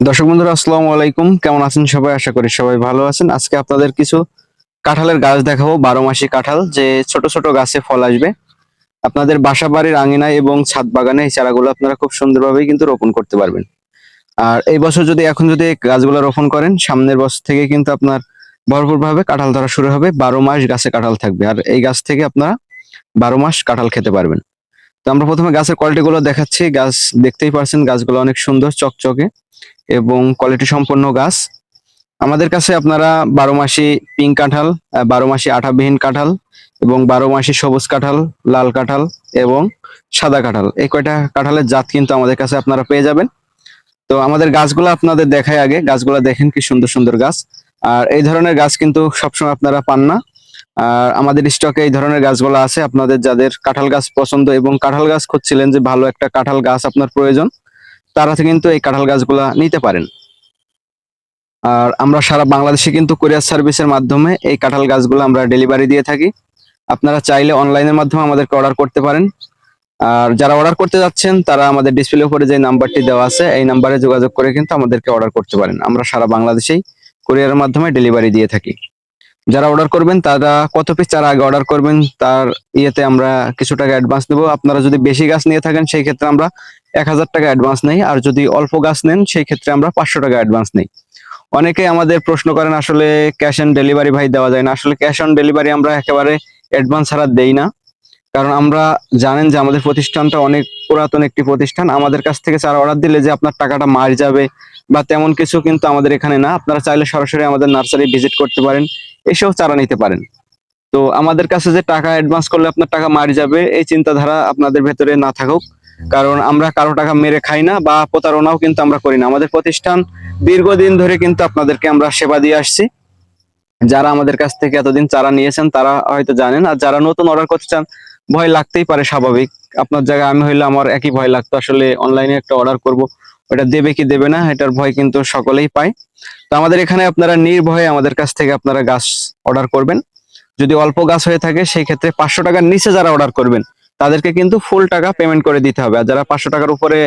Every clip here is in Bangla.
দর্শক বন্ধুরা, আসসালামু আলাইকুম। কেমন আছেন সবাই? আশা করি সবাই ভালো আছেন। আজকে আপনাদের কিছু কাঁঠালের গাছ দেখাবো, বারো মাসি কাঁঠাল, যে ছোট ছোট গাছে ফল আসবে। আপনাদের বাসা বাড়ির আঙিনায় এবং ছাদ বাগানে এই চারাগুলো আপনারা খুব সুন্দরভাবেই কিন্তু রোপণ করতে পারবেন। আর এই বছর যদি এখন যদি গাছগুলো রোপণ করেন, সামনের বছর থেকে কিন্তু আপনার ভরপুরভাবে কাঁঠাল ধরা শুরু হবে। বারো মাস গাছে কাঁঠাল থাকবে। আর এই গাছ থেকে আপনারা বারো মাস কাঁঠাল খেতে পারবেন। তো আমরা প্রথমে গাছের কোয়ালিটি গুলো দেখাচ্ছি। গাছ দেখতেই পারছেন, গাছগুলো অনেক সুন্দর, চকচকে। এবং কোয়ালিটি সম্পন্ন গাছ। আমাদের কাছে আপনারা বারো মাসি পিঙ্ক কাঁঠাল বারো মাসি আঠাবিহীন কাঁঠাল এবং বারো মাসি সবুজ কাঁঠাল, লাল কাঁঠাল এবং সাদা কাঁঠাল। এই কয়টা কাঁঠালের জাত কিন্তু আমাদের কাছে আপনারা পেয়ে যাবেন। তো আমাদের গাছগুলো আপনাদের দেখায় আগে। গাছগুলো দেখেন কি সুন্দর সুন্দর গাছ। আর এই ধরনের গাছ কিন্তু সবসময় আপনারা পান না। আর আমাদের স্টকে এই ধরনের গাছগুলো আছে। আপনাদের যাদের কাঁঠাল গাছ পছন্দ এবং কাঁঠাল গাছ খুঁজছিলেন যে ভালো একটা কাঁঠাল গাছ আপনার প্রয়োজন তারা কিন্তু এই কাঁঠাল গাছগুলা নিতে পারেন। আর আমরা সারা বাংলাদেশে কিন্তু কুরিয়ার সার্ভিসের মাধ্যমে এই কাঁঠাল গাছগুলো আমরা ডেলিভারি দিয়ে থাকি। আপনারা চাইলে অনলাইনের মাধ্যমে আমাদেরকে অর্ডার করতে পারেন। আর যারা অর্ডার করতে যাচ্ছেন, তারা আমাদের ডিসপ্লে উপরে যে নাম্বারটি দেওয়া আছে, এই নাম্বারে যোগাযোগ করে কিন্তু আমাদেরকে অর্ডার করতে পারেন। আমরা সারা বাংলাদেশেই কোরিয়ারের মাধ্যমে ডেলিভারি দিয়ে থাকি। যারা অর্ডার করবেন, তারা কত পিস চারা আগে অর্ডার করবেন, তার ইয়েতে আমরা কিছু টাকা অ্যাডভান্স দেবো। আপনারা যদি বেশি গাছ নিয়ে থাকেন, সেই ক্ষেত্রে আমরা এক হাজার টাকা অ্যাডভান্স নেই, আর যদি অল্প গাছ নেন, সেই ক্ষেত্রে আমরা পাঁচশো টাকা অ্যাডভান্স নেই। অনেকে আমাদের প্রশ্ন করেন, আসলে ক্যাশ অন ডেলিভারি ভাই দেওয়া যায় না। আসলে ক্যাশ অন ডেলিভারি আমরা একেবারে অ্যাডভান্স ছাড়া দেই না। কারণ আমরা জানেন যে আমাদের প্রতিষ্ঠানটা অনেক পুরাতন একটি প্রতিষ্ঠান। আমাদের কাছ থেকে চারা অর্ডার দিলে যে আপনার টাকাটা মার যাবে বা তেমন কিছু কিন্তু আমাদের এখানে না। আপনারা চাইলে সরাসরি আমাদের নার্সারি ভিজিট করতে পারেন, এসেও চারা নিতে পারেন। তো আমাদের কাছে যে টাকা অ্যাডভান্স করলে আপনার টাকা মারি যাবে, এই চিন্তাধারা আপনাদের ভেতরে না থাকুক। কারণ আমরা কারও টাকা মেরে খাই না বা প্রতারণাও কিন্তু আমরা করি না। আমাদের প্রতিষ্ঠান দীর্ঘদিন ধরে কিন্তু আপনাদেরকে আমরা সেবা দিয়ে আসছি। যারা আমাদের কাছ থেকে এতদিন চারা নিয়েছেন, তারা হয়তো জানেন। আর যারা নতুন অর্ডার করতে চান, ভয় লাগতেই পারে স্বাভাবিক। আপনার জায়গায় আমি হইলে আমার একই ভয় লাগতো। আসলে অনলাইনে একটা অর্ডার করব, ওটা দেবে কি দেবে না, এটার ভয় কিন্তু সকলেই পায়। তো আমাদের এখানে আপনারা নির্ভয়ে আমাদের কাছ থেকে আপনারা গাছ অর্ডার করবেন। যদি অল্প গাছ হয়ে থাকে, সেই ক্ষেত্রে পাঁচশো টাকার নিচে যারা অর্ডার করবেন তাদেরকে কিন্তু ফুল টাকা পেমেন্ট করে দিতে হবে। আর যারা পাঁচশো টাকার উপরে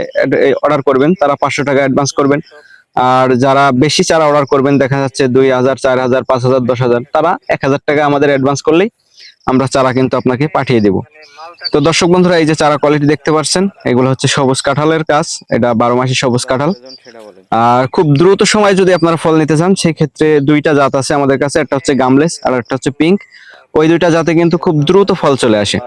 অর্ডার করবেন, তারা পাঁচশো টাকা অ্যাডভান্স করবেন। আর যারা বেশি চারা অর্ডার করবেন, দেখা যাচ্ছে দুই হাজার, চার হাজার, পাঁচ হাজার, দশ হাজার, তারা এক হাজার টাকা আমাদের অ্যাডভান্স করলেই আমরা চারা কিন্তু আপনাকে পাঠিয়ে দেব। তো দর্শক বন্ধুরা, এই যে চারা কোয়ালিটি দেখতে পাচ্ছেন, এগুলো হচ্ছে সবুজ কাঁঠালের কাজ এটা বারো মাসি সবুজ কাঁঠাল। আর খুব দ্রুত সময় যদি আপনারা ফল নিতে চান সেই ক্ষেত্রে দুইটা জাত আছে আমাদের কাছে, একটা হচ্ছে গামলেস আর একটা হচ্ছে পিঙ্ক ওই দুইটা জাতে কিন্তু খুব দ্রুত ফল চলে আসে।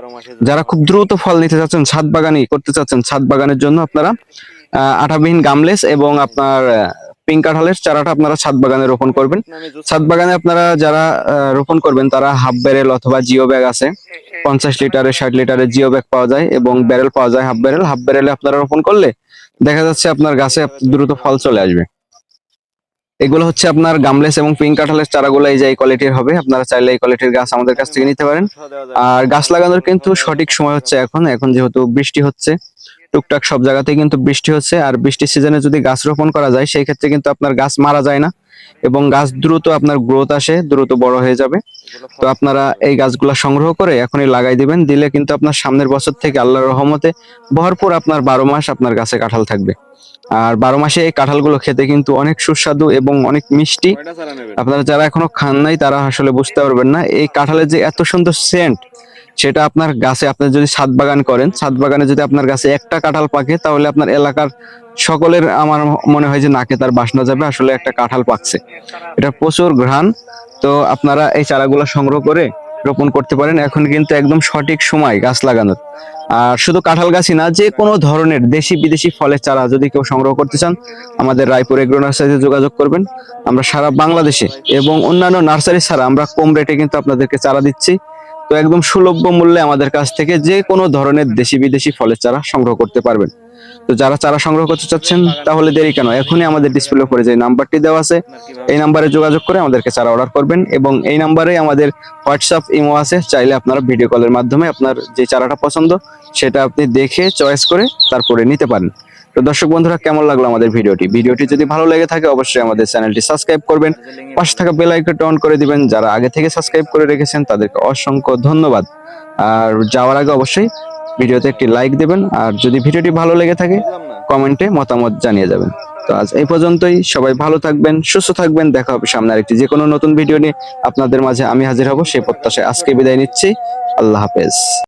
যারা খুব দ্রুত ফল নিতে চাচ্ছেন ছাদ বাগানি করতে চাচ্ছেন ছাদ বাগানের জন্য আপনারা আঠাবিহীন গামলেস এবং আপনার পিঙ্ক কাঁঠালের চারাটা আপনারা ছাদ বাগানে রোপণ করবেন। ছাদ বাগানে আপনারা যারা রোপণ করবেন তারা হাফ ব্যারেল অথবা জিও ব্যাগ আছে। পঞ্চাশ লিটারের ষাট লিটারের জিও ব্যাগ পাওয়া যায় এবং ব্যারেল পাওয়া যায় হাফ ব্যারেল হাফ ব্যারেলে আপনারা রোপণ করলে দেখা যাচ্ছে আপনার গাছে দ্রুত ফল চলে আসবে। এগুলো হচ্ছে আপনার গামলেস এবং পিঙ্ক কাঁঠালের চারাগুলো, এই যে এই কোয়ালিটির হবে। আপনারা চাইলে এই কোয়ালিটির গাছ আমাদের কাছ থেকে নিতে পারেন। আর গাছ লাগানোর কিন্তু সঠিক সময় হচ্ছে এখন। এখন যেহেতু বৃষ্টি হচ্ছে, টুকটাক সব জায়গাতেই কিন্তু বৃষ্টি হচ্ছে। আর বৃষ্টির সিজনে যদি গাছ রোপণ করা যায়, সেই ক্ষেত্রে কিন্তু আপনার গাছ মারা যায় না। এবং গাছ দ্রুত আপনার গ্রোথ আসে, দ্রুত বড় হয়ে যাবে। তো আপনারা এই গাছগুলো সংগ্রহ করে এখনই লাগাই দিবেন, দিলে কিন্তু আপনার সামনের বছর থেকে আল্লাহর রহমতে ভরপুর আপনার বারো মাস আপনার গাছে কাঁঠাল থাকবে। আর বারো মাসে এই কাঁঠালগুলো খেতে কিন্তু অনেক সুস্বাদু এবং অনেক মিষ্টি। আপনারা যারা এখনও খান নাই, তারা আসলে বুঝতে পারবেন না, এই কাঁঠালের যে এত সুন্দর সেন্ট সেটা আপনার গাছে আপনি যদি ছাদ বাগান করেন, ছাদ বাগানে যদি আপনার গাছে একটা কাঁঠাল পাকে, তাহলে আপনার এলাকার সকলের আমার মনে হয় যে নাকে তার বাসনা যাবে, আসলে একটা কাঁঠাল পাকছে। এটা প্রচুর ঘ্রাণ, তো আপনারা এই চারাগুলো সংগ্রহ করে রোপণ করতে পারেন। এখন কিন্তু একদম সঠিক সময় গাছ লাগানোর। আর শুধু কাঁঠাল গাছই না, যে কোনো ধরনের দেশি বিদেশি ফলের চারা যদি কেউ সংগ্রহ করতে চান, আমাদের রায়পুর এগ্রো নার্সারিতে যোগাযোগ করবেন। আমরা সারা বাংলাদেশে এবং অন্যান্য নার্সারি ছাড়া আমরা কম রেটে কিন্তু আপনাদেরকে চারা দিচ্ছি। তো একদম সুলভ্য মূল্যে আমাদের কাছ থেকে যে কোনো ধরনের দেশি বিদেশি ফলের চারা সংগ্রহ করতে পারবেন। তো যারা চারা সংগ্রহ করতে চাচ্ছেন, তাহলে দেরি কেন? এখনই আমাদের ডিসপ্লে করে যে নাম্বারটি দেওয়া আছে, এই নাম্বারে যোগাযোগ করে আমাদেরকে চারা অর্ডার করবেন এবং এই নাম্বারে আমাদের হোয়াটসঅ্যাপ ইমো আছে। চাইলে আপনারা ভিডিও কলের মাধ্যমে আপনার যে চারাটা পছন্দ, সেটা আপনি দেখে চয়েস করে তারপরে নিতে পারেন। তো দর্শক বন্ধুরা, কেমন লাগল আমাদের ভিডিওটি? ভিডিওটি যদি ভালো লেগে থাকে, অবশ্যই আমাদের চ্যানেলটি সাবস্ক্রাইব করবেন। পাশে থাকা বেল আইকনটা অন করে দিবেন। যারা আগে থেকে সাবস্ক্রাইব করে রেখেছেন, তাদেরকে অসংখ্য ধন্যবাদ। আর যাওয়ার আগে অবশ্যই ভিডিওতে একটি লাইক দেবেন। আর যদি ভিডিওটি ভালো লেগে থাকে, কমেন্টে মতামত জানিয়ে যাবেন। তো আজ এই পর্যন্তই। সবাই ভালো থাকবেন, সুস্থ থাকবেন। দেখা হবে সামনে আরেকটি যে কোনো নতুন ভিডিও নিয়ে। আপনাদের মাঝে আমি হাজির হব। সেই প্রত্যাশায় আজকে বিদায় নিচ্ছি। আল্লাহ হাফেজ।